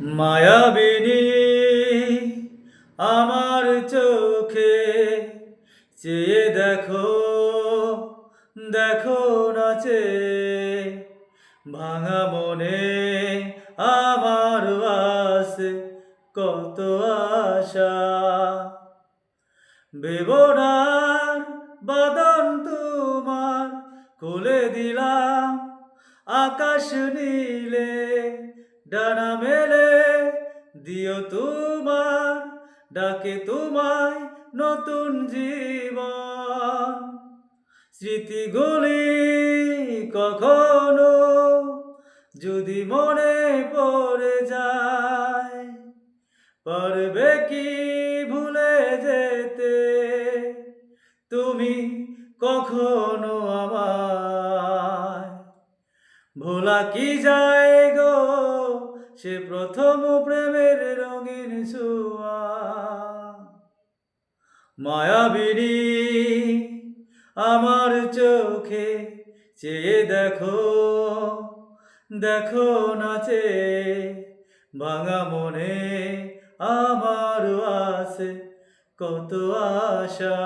মায়াবিনী, আমার চোখে চেয়ে দেখো দেখো নাচে। ভাঙা মনে আমার আছে কত আশা। বেবনার বাদন তোমার খুলে দিলাম, আকাশ নীলে ডানা মেলে দিও তোমার, ডাকে তোমায় নতুন জীবন। স্মৃতিগুলি কখনো যদি মনে পড়ে যায়, পারবে কি ভুলে যেতে? তুমি কখনো আমায় ভোলা কি যায় গো? সে প্রথম প্রেমের রঙিন ছোঁয়া মায়াবিনী, আমার চোখে চেয়ে দেখো দেখো নাচে, ভাঙা মনে আমার আছে কত আশা।